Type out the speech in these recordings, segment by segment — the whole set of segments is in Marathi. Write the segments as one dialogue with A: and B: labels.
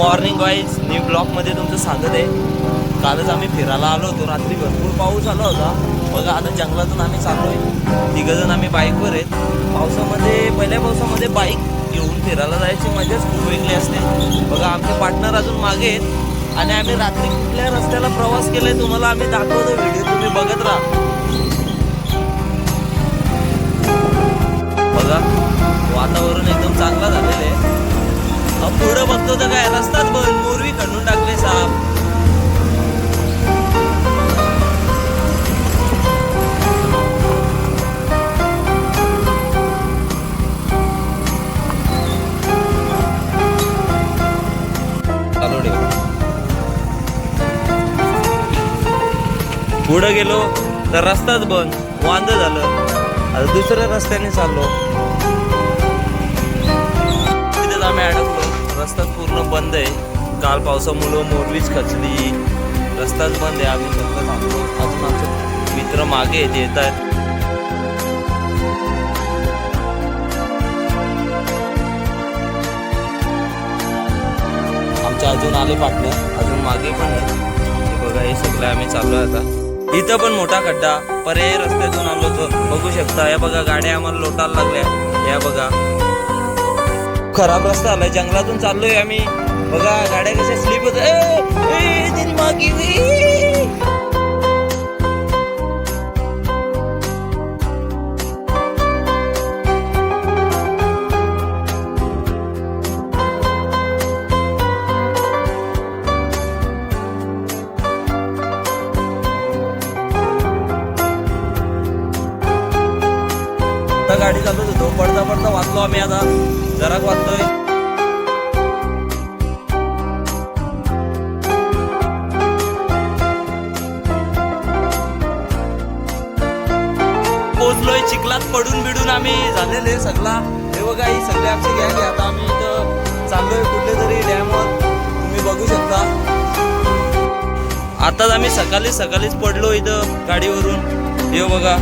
A: मॉर्निंग वाईज न्यू ब्लॉकमध्ये तुमचं स्वागत आहे. कालच आम्ही फिरायला आलो होतो. रात्री भरपूर पाऊस आला होता. बघा आता जंगलातून आम्ही चाललोय. तिघंजण आम्ही बाईकवर आहेत. पावसामध्ये पहिल्या पावसामध्ये बाईक घेऊन फिरायला जायची मजाच खूप वेगळी असते. बघा आमचे पार्टनर अजून मागे आहेत. आणि आम्ही रात्री कुठल्या रस्त्याला प्रवास केलाय तुम्हाला आम्ही दाखवतो. व्हिडिओ तुम्ही बघत राहा. बघा वातावरण एकदम चांगला झालं. तो तर काय रस्ताच बंद मोरवी खंडून टाकले साप. चालू पुढं गेलो तर रस्ताच बंद वांद झालं. आता दुसऱ्या रस्त्याने चाललो. तिथेच आम्ही अडकलो. रस्ताच पूर्ण बंद आहे. काल पावसामुळं मोरलीच खचली. रस्ताच बंद आहे. आम्ही फक्त थांबलो अजून आमचे मित्र मागे आहेत, येत आहेत. आमच्या अजून आले पार्टनर अजून मागे पण आहे हे बघा हे सगळं आम्ही चाललो आता. इथं पण मोठा खड्डा. पर्याय रस्त्यातून आलो तो बघू शकता. या बघा गाड्या आम्हाला लोटायला लागल्या. या बघा. खराब रस्ता आलाय जंगलातून चाललोय आम्ही. बघा गाड्या कशा स्लिप होत गाडी चालवत होतो. पडता पडता वाचलो आम्ही आता. जरा वाचतोय पोचलोय चिखलात पडून बिडून आम्ही झालेले सगळा. हे बघा ही सगळे आमची गॅग आता आम्ही इथं चाललोय कुठले तरी डॅमवर तुम्ही बघू शकता. आताच आम्ही सकाळी सकाळीच पडलो इथं गाडीवरून. हे बघा.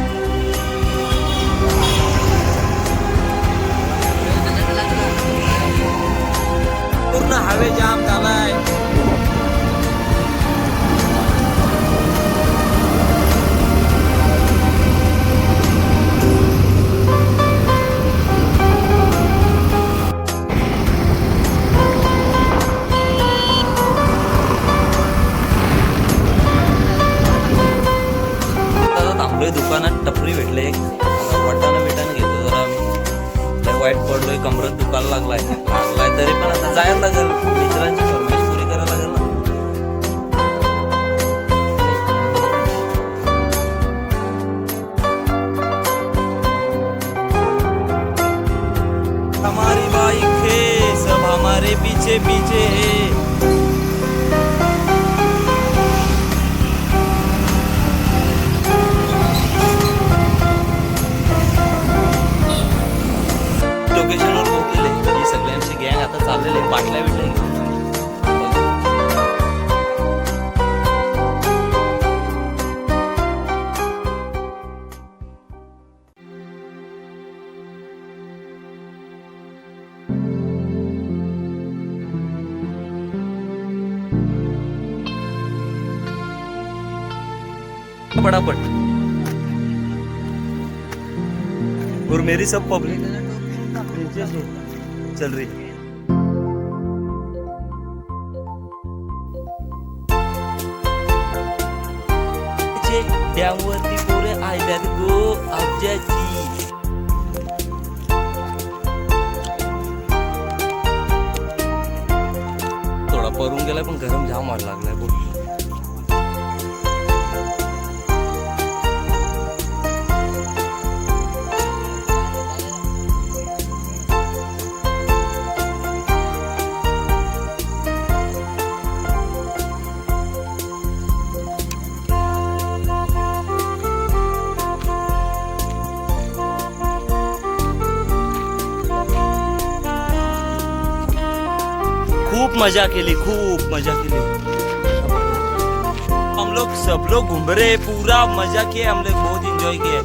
A: पूर्ण जाम झालाय दुकानात टपरी भेटले. वाटाणा वटानं घेतो जरा आम्ही. लय वाईट पडलोय कमरत दुकान लागलाय. तरी पण आता जायला लागेल. मित्रांची फरमाईश पुरी करायला लागेल ना. हमारी बाइक है सब हमारे पीछे पीछे है पटापट और मेरी सब पब्लिक चल रही डॅमवरती पोरे आल्यात गो आज्याची थोडा परून गेलाय पण गरम जाम व्हायला लागलाय मजा केली खूप मजा केली. हम लोग सब लोग घूम रहे पूरा मजा किए हम लोग बहुत इंजॉय किए